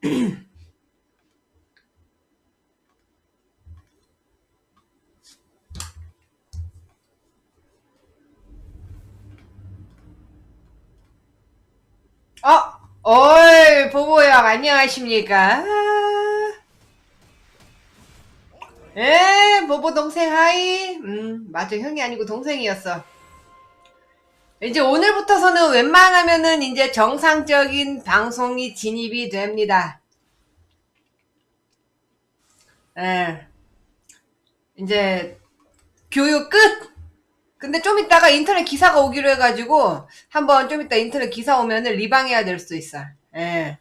어, 어이, 보보형, 안녕하십니까? 에, 보보 동생 하이. 음, 맞아. 형이 아니고 동생이었어. 이제 오늘부터서는 웬만하면은 이제 정상적인 방송이 진입이 됩니다. 예. 이제, 교육 끝! 근데 좀 이따가 인터넷 기사가 오기로 해가지고 한번 좀 이따 인터넷 기사 오면은 리방해야 될 수도 있어. 예.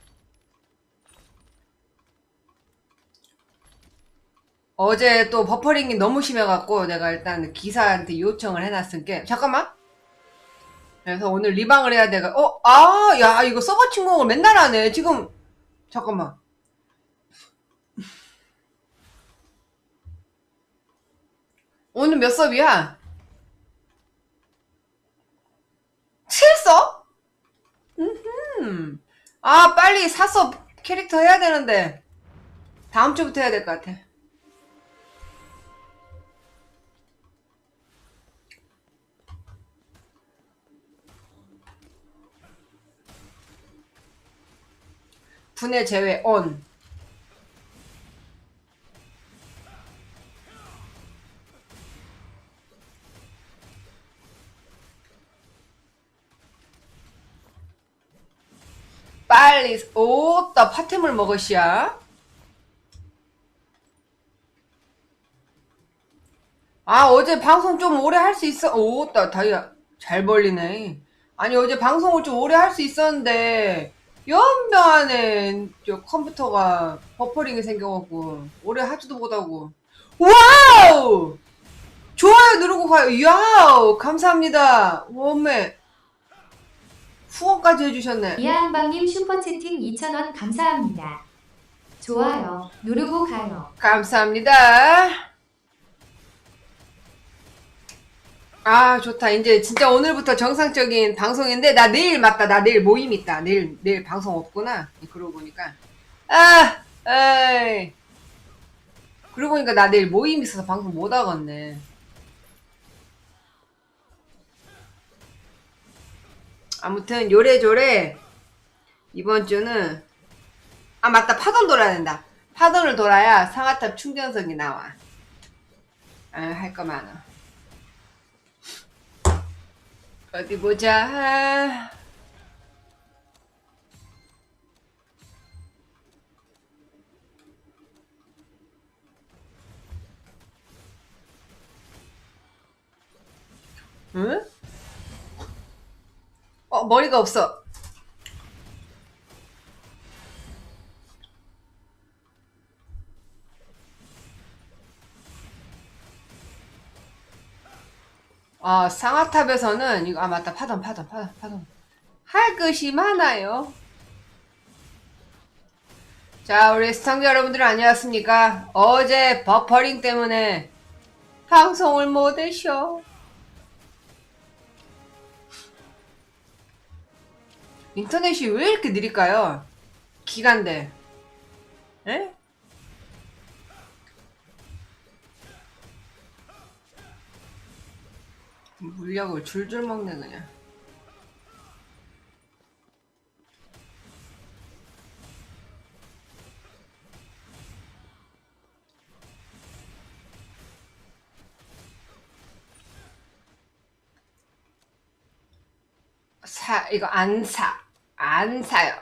어제 또 버퍼링이 너무 심해갖고 내가 일단 기사한테 요청을 해놨으니까 잠깐만. 그래서 오늘 리방을 해야 돼가. 어, 아, 야 이거 서버 침공을 맨날 하네. 지금 잠깐만. 오늘 몇 섭이야? 7섭? 음. 아, 빨리 사서 캐릭터 해야 되는데. 다음 주부터 해야 될 것 같아. 분해 제외 온. 빨리 오따 파템을 먹으시야. 아 어제 방송 좀 오래 할 수 있어. 오따 다이아 잘 벌리네. 아니 어제 방송을 좀 오래 할 수 있었는데 연병안에 저 컴퓨터가 버퍼링이 생겨갖고 오래 하지도 못하고. 와우! 좋아요 누르고 가요. 야우 감사합니다. 원매 후원까지 해주셨네. 이하한방님 슈퍼채팅 2,000원 감사합니다. 좋아요. 누르고 가요. 감사합니다. 아, 좋다. 이제 진짜 오늘부터 정상적인 방송인데, 나 내일 맞다. 나 내일 모임 있다. 내일, 내일 방송 없구나. 그러고 보니까. 아, 에이. 그러고 보니까 나 내일 모임 있어서 방송 못 하겠네. 아무튼, 요래조래, 이번 주는, 아, 맞다. 파돈 돌아야 된다. 파돈을 돌아야 상하탑 충전석이 나와. 아, 할 거 많아. 어디 보자. 응? 어, 머리가 없어. 아, 상하탑에서는 이거 아 맞다. 파던 파던 파던 파던. 할 것이 많아요. 자, 우리 시청자 여러분들 안녕하십니까? 어제 버퍼링 때문에 방송을 못 했쇼. 인터넷이 왜 이렇게 느릴까요? 기간데. 에? 물약을 줄줄 먹네 그냥. 사 이거 안 사. 안 사요.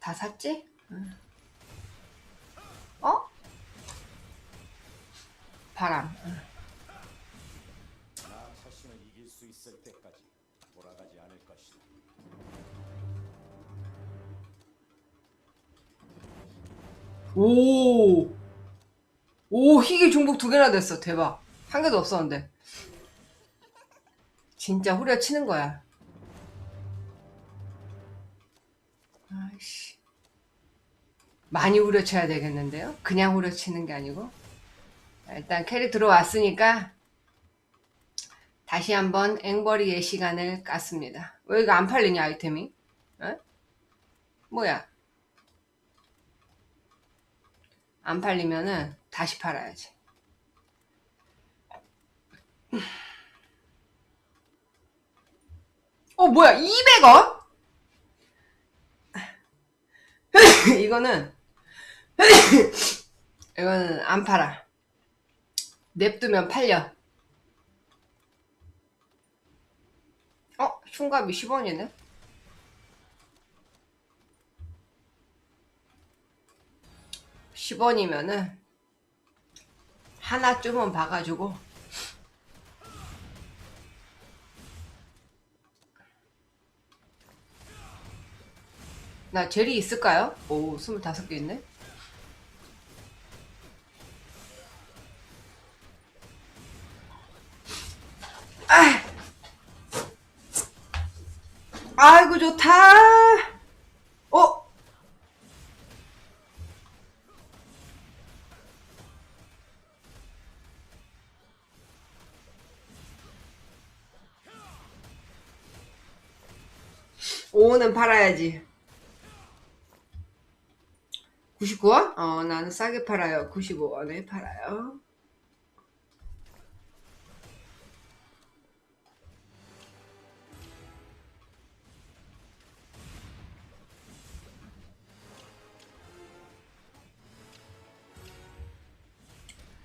다 샀지? 응. 어? 바람. 응. 오. 오, 희귀 중복 두 개나 됐어. 대박. 한 개도 없었는데. 진짜 후려치는 거야. 아이씨. 많이 후려쳐야 되겠는데요? 그냥 후려치는 게 아니고. 자, 일단 캐릭 들어왔으니까 다시 한번 앵벌이의 시간을 깠습니다. 왜 이거 안 팔리냐, 아이템이? 어? 뭐야? 안 팔리면은 다시 팔아야지. 어 뭐야 200원? 이거는 이거는 안 팔아 냅두면 팔려 어? 흉갑이 10원이네 십 원이면은 하나쯤은 봐가지고 나 젤이 있을까요? 오, 25개 있네. 아! 아이고, 좋다! 어? 오는 팔아야지. 99원? 어, 나는 싸게 팔아요. 95원에 팔아요.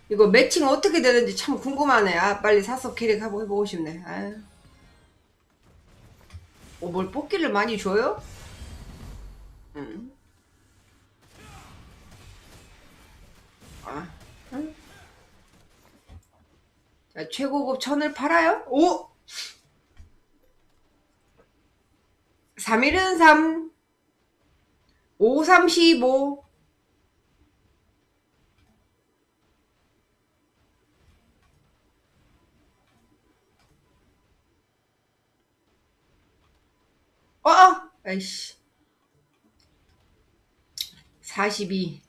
이거 매칭 어떻게 되는지 참 궁금하네. 아, 빨리 사서 캐릭 해보고 싶네. 아유. 어, 뭘 뽑기를 많이 줘요? 응. 아, 응. 자, 최고급 천을 팔아요? 오! 3일은 3, 5, 3, 15. 어, 어, 아이씨. 42.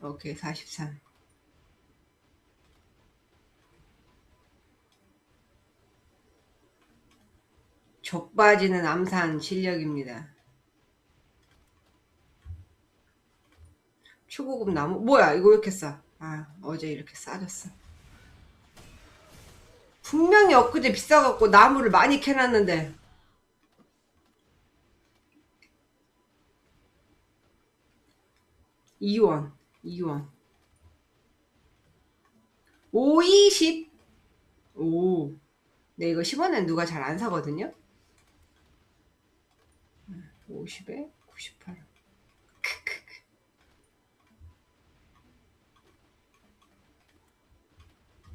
오케이, 43. 족빠지는 암산 실력입니다. 초고급 나무, 뭐야, 이거 왜 이렇게 싸? 아, 어제 이렇게 싸졌어. 분명히 엊그제 비싸갖고 나무를 많이 캐놨는데. 이원이원 5, 20. 오. 네, 이거 10원엔 누가 잘 안 사거든요? 50에 98. 크크크.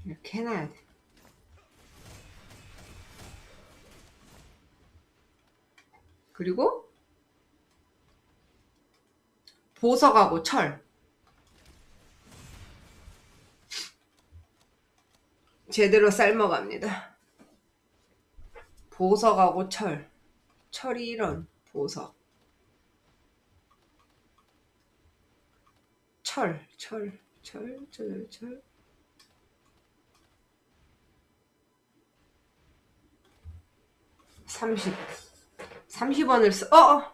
이렇게 해놔야 돼. 그리고 보석하고 철. 제대로 삶아갑니다. 보석하고 철. 철이 이런 보석. 철, 철, 철, 철, 철. 삼십. 30원을 쓰, 어!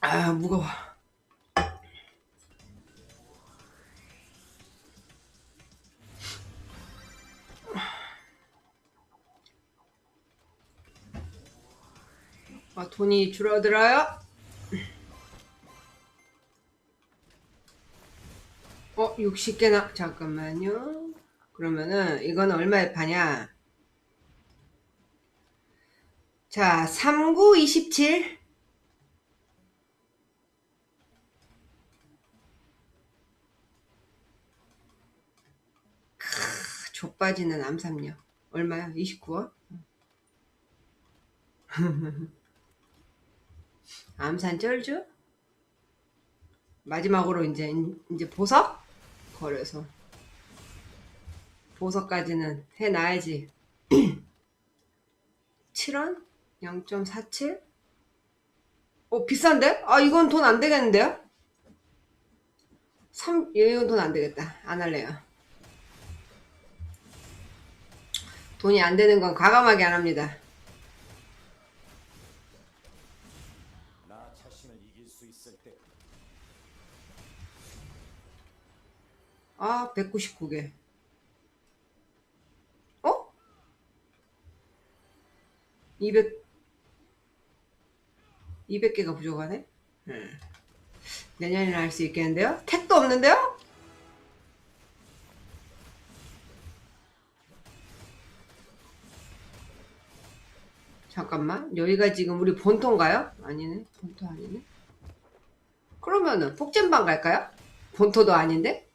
어. 아, 무거워. 아, 돈이 줄어들어요? 어, 60개나, 잠깐만요. 그러면은, 이건 얼마에 파냐? 자, 3927. 족빠지는 암삼력. 얼마야? 29원? 암산 쩔죠? 마지막으로 이제 이제 보석 거래소 보석까지는 해놔야지 7원 0.47 어 비싼데? 아 이건 돈 안 되겠는데요? 3 이건 돈 안 되겠다 안 할래요 돈이 안 되는 건 과감하게 안 합니다. 아, 199개. 어? 200, 200개가 부족하네? 응. 내년에는 할 수 있겠는데요? 택도 없는데요? 잠깐만 여기가 지금 우리 본토인가요? 아니네 본토 아니네 그러면은 폭젠방 갈까요? 본토도 아닌데?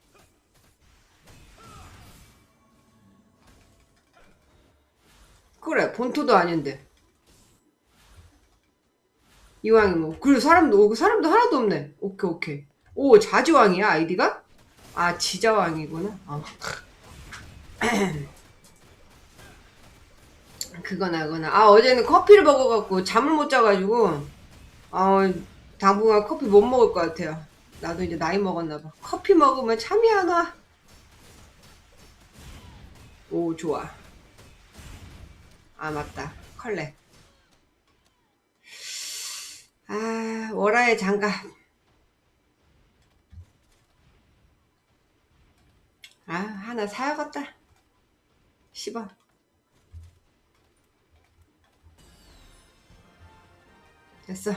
그래 본토도 아닌데 이왕이 뭐 그리고 사람도 오, 사람도 하나도 없네 오케이 오케이 오 자지왕이야 아이디가? 아 지자왕이구나 어. 그거나 그거나. 아 어제는 커피를 먹어갖고 잠을 못 자가지고 아 당분간 커피 못 먹을 것 같아요. 나도 이제 나이 먹었나 봐. 커피 먹으면 잠이 안 와 오 좋아. 아 맞다. 컬렉 아 월화의 장갑. 아 하나 사야겠다. 10원 됐어.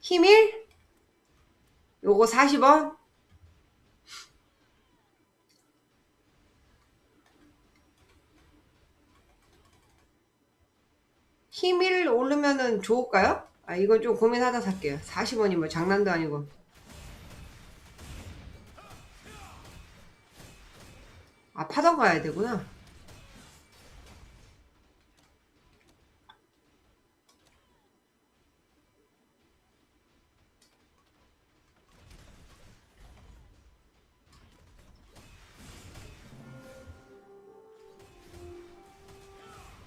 힘일? 요거 40원. 힘일 오르면은 좋을까요? 아 이건 좀 고민하다 살게요. 40원이 뭐 장난도 아니고. 아 파던 가야 되구나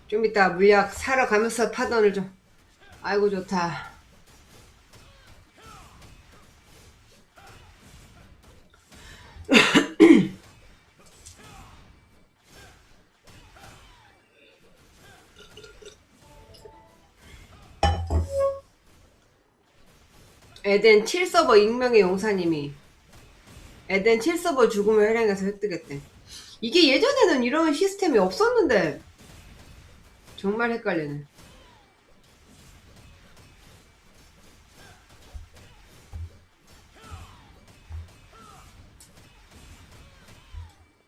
좀 이따 물약 사러 가면서 파던을 좀. 아이고 좋다. 에덴 7서버 익명의 용사님이 에덴 7서버 죽음을 혈행해서 획득했대. 이게 예전에는 이런 시스템이 없었는데 정말 헷갈리네.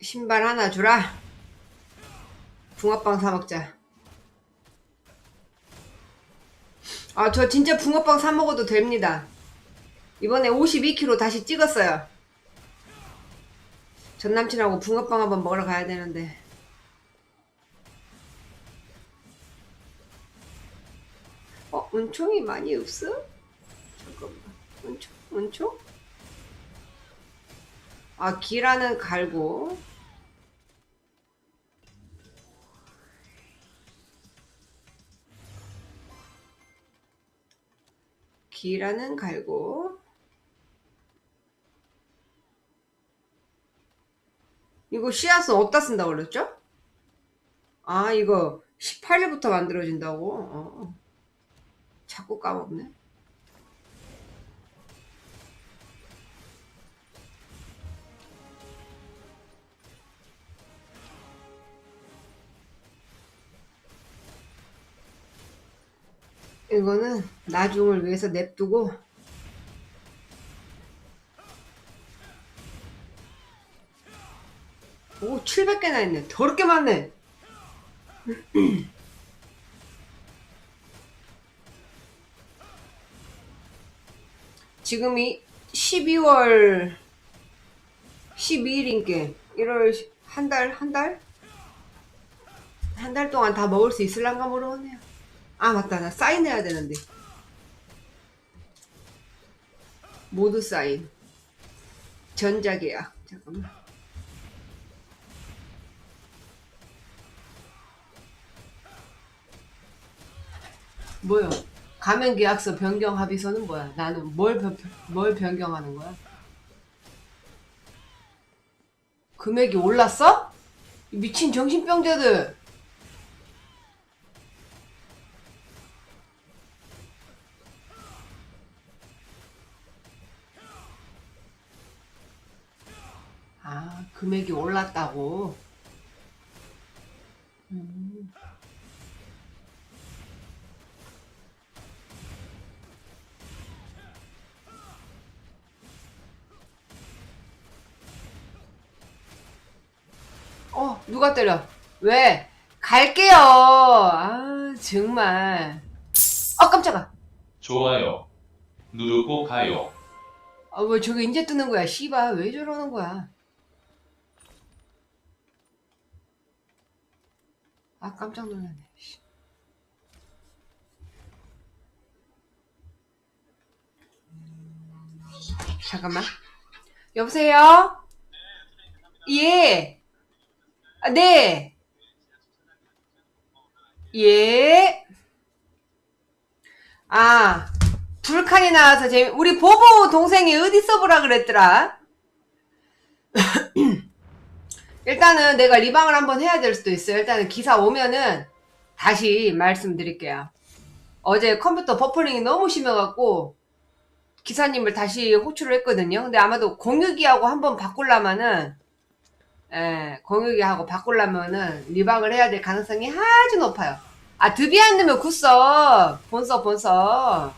신발 하나 주라. 붕어빵 사 먹자. 아, 저 진짜 붕어빵 사 먹어도 됩니다. 이번에 52kg 다시 찍었어요. 전 남친하고 붕어빵 한번 먹으러 가야 되는데. 어, 은총이 많이 없어? 잠깐만. 은총, 은총? 아, 기라는 갈고. 기라는 갈고. 이거 씨앗은 어디다 쓴다고 그랬죠? 아, 이거 18일부터 만들어진다고? 어. 자꾸 까먹네. 이거는 나중을 위해서 냅두고 오 700개나 있네 더럽게 많네 지금이 12월 12일인게 1월 한 달 한 달? 한 달 동안 다 먹을 수 있을란가 모르겠네요. 아 맞다 나 사인해야 되는데 모두 사인 전자계약 잠깐만 뭐요? 가맹 계약서 변경 합의서는 뭐야? 나는 뭘, 변, 뭘 변경하는 거야? 금액이 올랐어? 이 미친 정신병자들! 아, 금액이 올랐다고? 음. 때려? 왜? 갈게요. 아, 정말. 아, 깜짝아. 좋아요. 누르고 가요. 아, 왜 저게 이제 뜨는 거야? 씨발, 왜 저러는 거야? 아, 깜짝 놀랐네. 씨. 잠깐만. 여보세요? 예. 아, 네. 예. 아, 두 칸이 나와서 재미, 우리 보보 동생이 어디 써보라 그랬더라? 일단은 내가 리방을 한번 해야 될 수도 있어요. 일단은 기사 오면은 다시 말씀드릴게요. 어제 컴퓨터 버퍼링이 너무 심해갖고 기사님을 다시 호출을 했거든요. 근데 아마도 공유기하고 한번 바꾸려면은 예, 공유기하고 바꾸려면은 리방을 해야 될 가능성이 아주 높아요. 아 드비 안 넣으면 굿써 본서 본서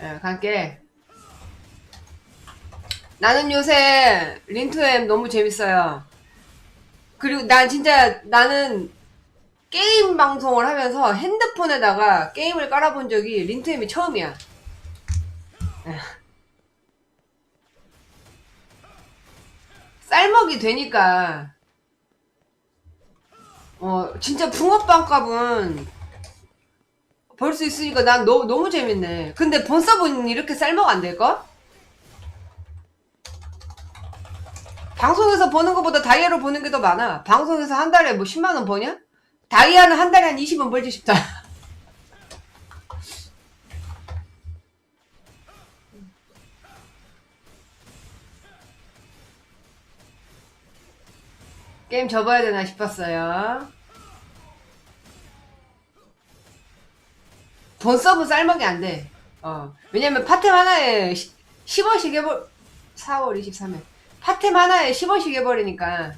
예, 갈게. 나는 요새 린투엠 너무 재밌어요. 그리고 난 진짜 나는 게임 방송을 하면서 핸드폰에다가 게임을 깔아본 적이 린투엠이 처음이야. 에. 쌀먹이 되니까 어 진짜 붕어빵 값은 벌 수 있으니까 난 너무 너무 재밌네. 근데 본서분 이렇게 쌀먹 안 될까? 방송에서 버는 것보다 다이아로 버는 게 더 많아. 방송에서 한 달에 뭐 10만 원 버냐? 다이아는 한 달에 한 20원 벌지 싶다. 게임 접어야 되나 싶었어요. 본 서브 쌀먹이 안 돼. 어. 왜냐면 파템 하나에 10원씩 해버, 4월 23일. 파템 하나에 10원씩 해버리니까.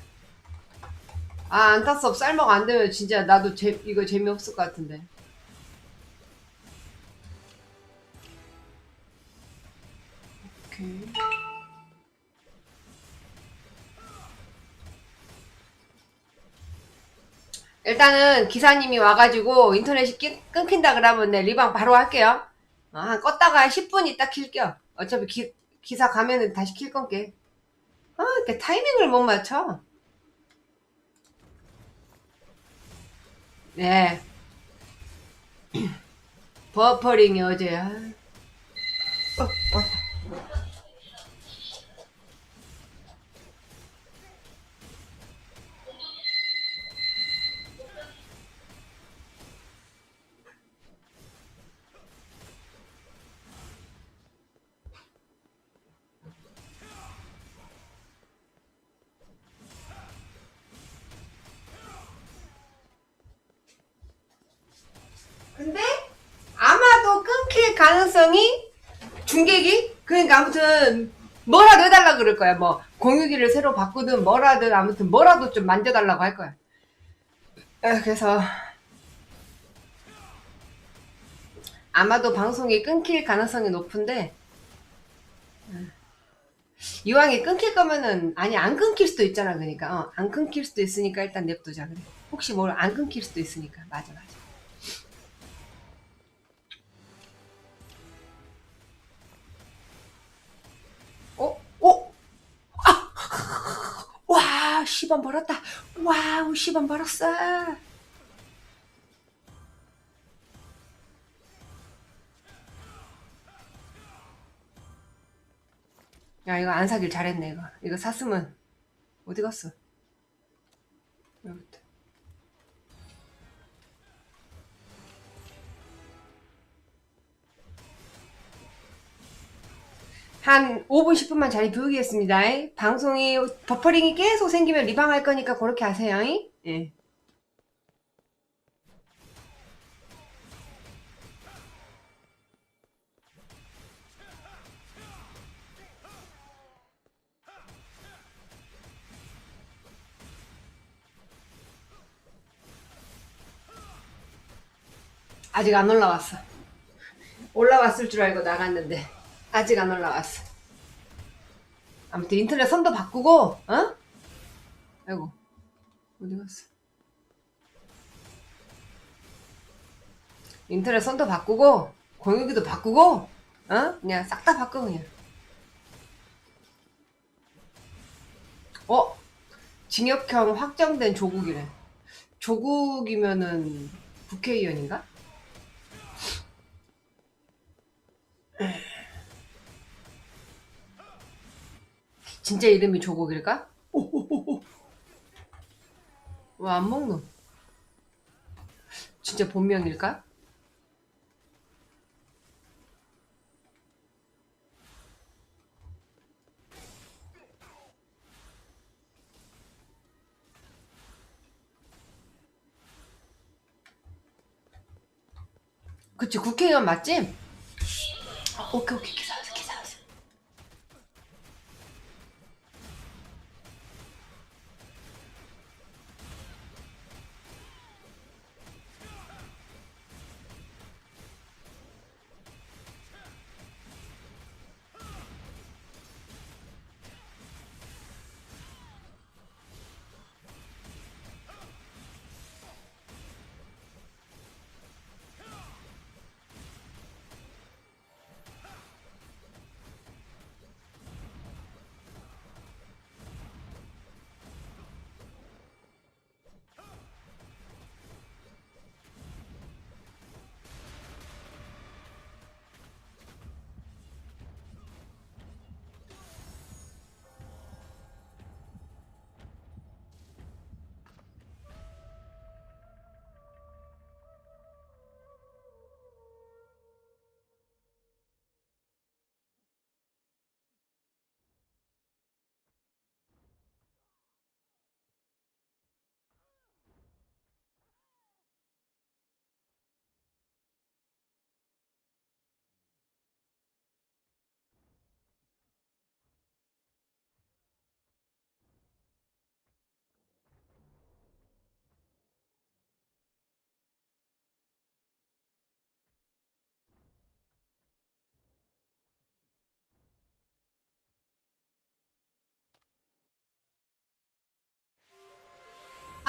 아, 안타섭 쌀먹 안 되면 진짜 나도 재, 이거 재미없을 것 같은데. 오케이. 일단은 기사님이 와가지고 인터넷이 끼- 끊긴다 그러면 내 리방 바로 할게요. 아, 껐다가 10분 있다 킬게요. 어차피 기, 기사 가면은 다시 킬 건게. 아, 이렇게 타이밍을 못 맞춰. 네. 버퍼링이 어제, 아. 어, 왔 근데 아마도 끊길 가능성이 중계기? 그러니까 아무튼 뭐라도 해달라 그럴 거야. 뭐 공유기를 새로 바꾸든 뭐라든 아무튼 뭐라도 좀 만져달라고 할 거야. 에, 그래서 아마도 방송이 끊길 가능성이 높은데 음, 이왕에 끊길 거면은 아니 안 끊길 수도 있잖아 그러니까 어, 안 끊길 수도 있으니까 일단 냅두자 그래 혹시 뭘 안 끊길 수도 있으니까 맞아 맞아 10원 벌었다. 와우, 10원 벌었어. 야, 이거 안 사길 잘했네, 이거. 이거 샀으면, 어디 갔어? 여기 있다. 한 5분, 10분만 자리 비우겠습니다. 방송이, 버퍼링이 계속 생기면 리방 할 거니까 그렇게 하세요. 예. 아직 안 올라왔어. 올라왔을 줄 알고 나갔는데, 아직 안 올라왔어. 아무튼 인터넷 선도 바꾸고, 어? 아이고, 어디 갔어? 인터넷 선도 바꾸고, 공유기도 바꾸고, 어? 그냥 싹 다 바꿔, 그냥. 어? 징역형 확정된 조국이래. 조국이면은 국회의원인가? 진짜 이름이 조국일까? 왜 안 먹노? 진짜 본명일까? 그치 국회의원 맞지? 아, 오케이 오케이 기사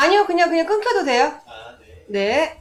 아니요 그냥 그냥 끊겨도 돼요 아, 네. 네